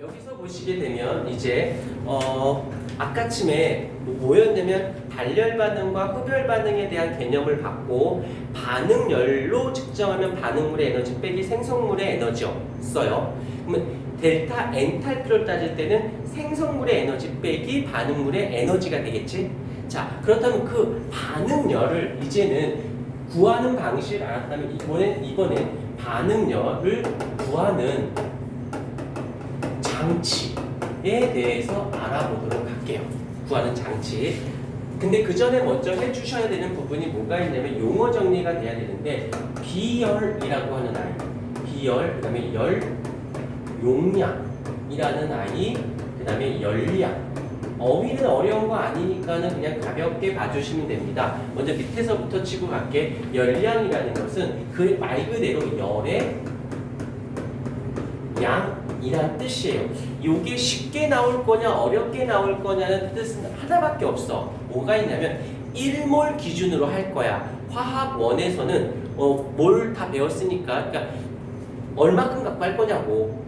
여기서 보시게 되면 이제 어 아까쯤에 뭐였냐면 단열 반응과 흡열 반응에 대한 개념을 받고 반응열로 측정하면 반응물의 에너지 빼기 생성물의 에너지였어요. 그러면 델타 엔탈피를 따질 때는 생성물의 에너지 빼기 반응물의 에너지가 되겠지. 자 그렇다면 그 반응열을 이제는 구하는 방식을 알았다면 이번엔 이번엔 반응열을 구하는 장치에 대해서 알아보도록 할게요. 구하는 장치. 근데 그 전에 먼저 해주셔야 되는 부분이 뭐가 있냐면 용어 정리가 돼야 되는데 비열이라고 하는 아이, 비열, 그 다음에 열 용량이라는 아이, 그 다음에 열량. 어휘는 어려운 거 아니니까는 그냥 가볍게 봐주시면 됩니다. 먼저 밑에서부터 치고 갈게. 열량이라는 것은 그 말 그대로 열의 양 이란 뜻이에요. 이게 쉽게 나올 거냐 어렵게 나올 거냐는 뜻은 하나밖에 없어. 뭐가 있냐면 1몰 기준으로 할 거야. 화학 원에서는 어, 뭘 다 배웠으니까 그러니까 얼마큼 갖고 할 거냐고.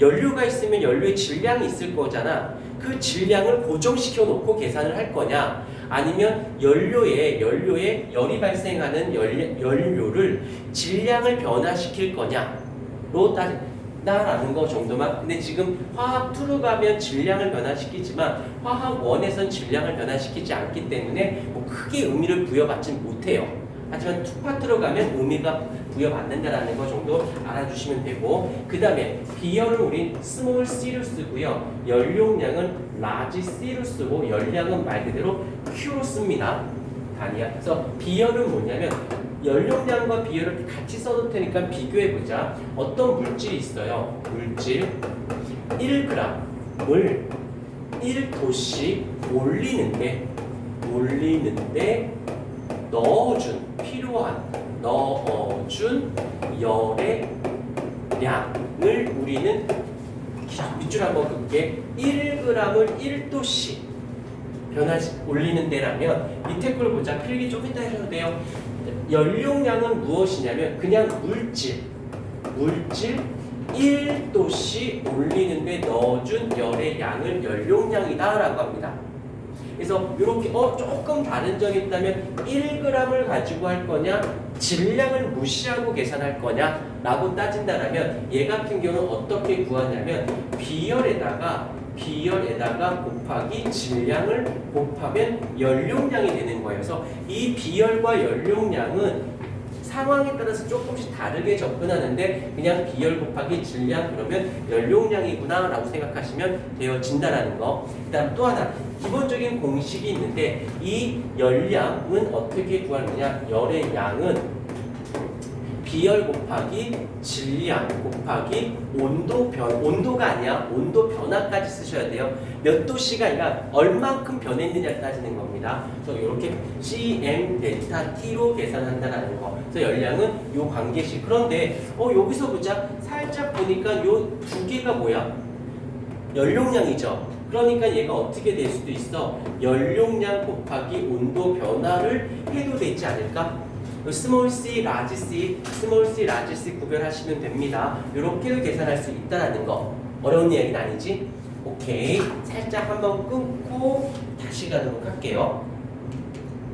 연료가 있으면 연료의 질량이 있을 거잖아. 그 질량을 고정시켜 놓고 계산을 할 거냐? 아니면 연료에 연료에 열이 발생하는 연, 연료를 질량을 변화시킬 거냐로 따진 다라는 거 정도만. 근데 지금 화학 2로 가면 질량을 변화시키지만 화학 1에선 질량을 변화시키지 않기 때문에 뭐 크게 의미를 부여받지 못해요. 하지만 투파트로 가면 의미가 부여받는다라는 거 정도 알아주시면 되고 그 다음에 비열은 우린 스몰 C로 쓰고요 연용량은 라지 C로 쓰고 열량은 말 그대로 Q로 씁니다 단위야 그래서 비열은 뭐냐면 연용량과 비열을 같이 써도 되니까 비교해보자. 어떤 물질이 있어요? 물질. 1g을 1도씩 올리는데 올리는데 넣어준 필요한 넣어준 열의 양을 우리는 밑줄 한번 긋게. 1g을 1도씩 변화시 올리는 데라면 밑에 걸 보자. 필기 좀 이따 해도 돼요. 연용량은 무엇이냐면 그냥 물질. 물질 1도씩 올리는데 넣어준 열의 양을 연용량이다라고 합니다. 그래서 이렇게 어 조금 다른 점이 있다면 1g을 가지고 할 거냐 질량을 무시하고 계산할 거냐라고 따진다면 얘 같은 경우는 어떻게 구하냐면 비열에다가 비열에다가 곱하기 질량을 곱하면 연용량이 되는 거예요. 그래서 이 비열과 연용량은 상황에 따라서 조금씩 다르게 접근하는데 그냥 비열 곱하기 질량 그러면 연용량이구나 라고 생각하시면 되어진다라는 거. 그 다음 또 하나 기본적인 공식이 있는데 이 열량은 어떻게 구하느냐 열의 양은 비열 곱하기 질량 곱하기 온도 변 온도가 아니야. 온도 변화까지 쓰셔야 돼요. 몇 도씨가 아니라 얼만큼 변했느냐를 따지는 겁니다. 그래서 이렇게 cm 델타 t로 계산한다라는 거. 그래서 열량은 요 관계식. 그런데 어 여기서 보자. 살짝 보니까 요 두 개가 뭐야? 연용량이죠 그러니까 얘가 어떻게 될 수도 있어 연용량 곱하기 온도 변화를 해도 되지 않을까 스몰 c, 라지 c, 스몰 c, 라지 c 구별하시면 됩니다. 이렇게도 계산할 수 있다는 거. 어려운 이야기는 아니지? 오케이. 살짝 한번 끊고 다시 가도록 할게요.